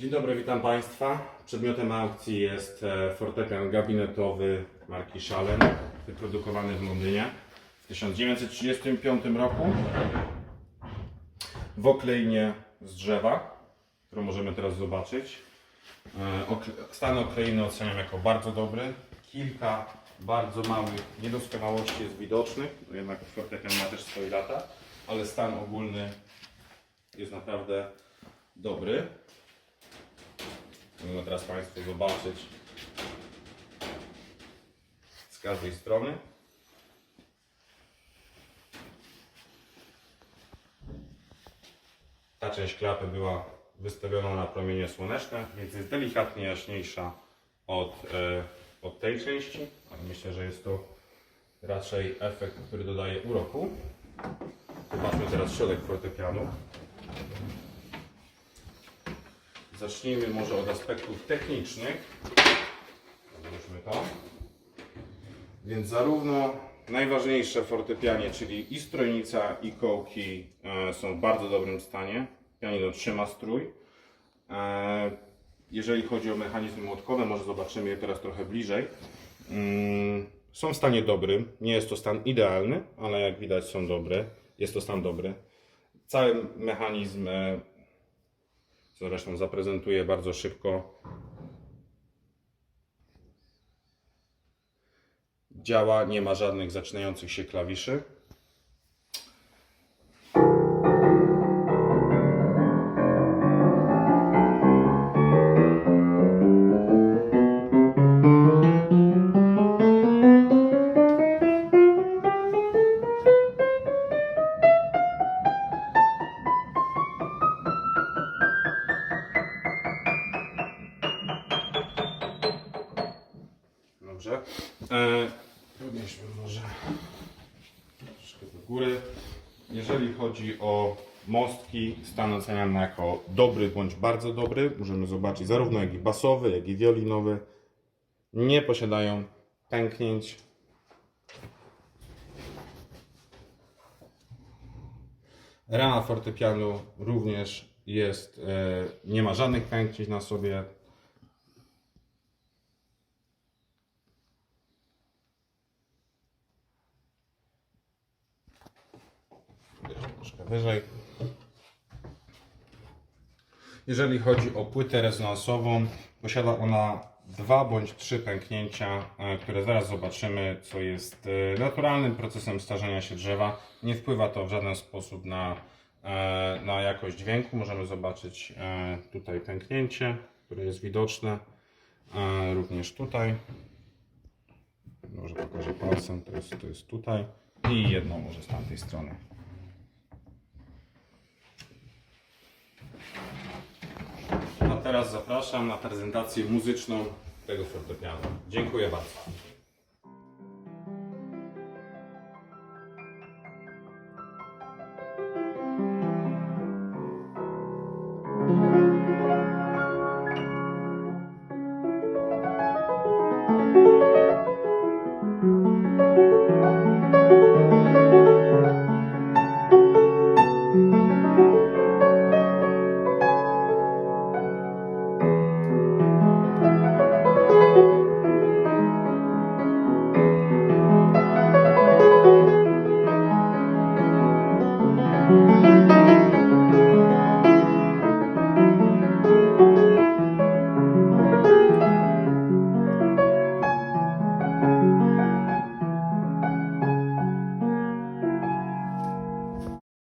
Dzień dobry, witam Państwa. Przedmiotem aukcji jest e, fortepian gabinetowy marki Szalen, wyprodukowany w Londynie w 1935 roku w okleinie z drzewa, którą możemy teraz zobaczyć. E, Stan okleiny oceniam jako bardzo dobry. Kilka bardzo małych niedoskonałości jest widocznych, no jednak fortepian ma też swoje lata, ale stan ogólny jest naprawdę dobry. Możemy teraz Państwu zobaczyć z każdej strony. Ta część klapy była wystawiona na promienie słoneczne, więc jest delikatnie jaśniejsza od, e, od tej części, myślę, że jest to raczej efekt, który dodaje uroku. Zobaczmy teraz środek fortepianu. Zacznijmy może od aspektów technicznych. Odłóżmy to. Więc zarówno najważniejsze fortepianie, czyli i strojnica, i kołki e, są w bardzo dobrym stanie. Pianino trzyma strój. E, jeżeli chodzi o mechanizmy młotkowe, może zobaczymy je teraz trochę bliżej. Mm, Są w stanie dobrym. Nie jest to stan idealny, ale jak widać są dobre. Jest to stan dobry. Cały mechanizm e, zresztą zaprezentuję bardzo szybko. Działa, nie ma żadnych zaczynających się klawiszy. Dobrze. E, podnieśmy może troszkę do góry. Jeżeli chodzi o mostki, stan oceniam jako dobry bądź bardzo dobry. Możemy zobaczyć zarówno jak i basowy, jak i wiolinowy. Nie posiadają pęknięć. Rama fortepianu również jest, e, nie ma żadnych pęknięć na sobie. Jeszcze troszkę wyżej. Jeżeli chodzi o płytę rezonansową, posiada ona dwa bądź trzy pęknięcia, e, które zaraz zobaczymy, co jest e, naturalnym procesem starzenia się drzewa. Nie wpływa to w żaden sposób na, e, na jakość dźwięku. Możemy zobaczyć tutaj pęknięcie, które jest widoczne. Również tutaj. Może pokażę palcem, to jest, to jest tutaj. I jedno może z tamtej strony. Teraz zapraszam na prezentację muzyczną tego fortepianu. Dziękuję bardzo.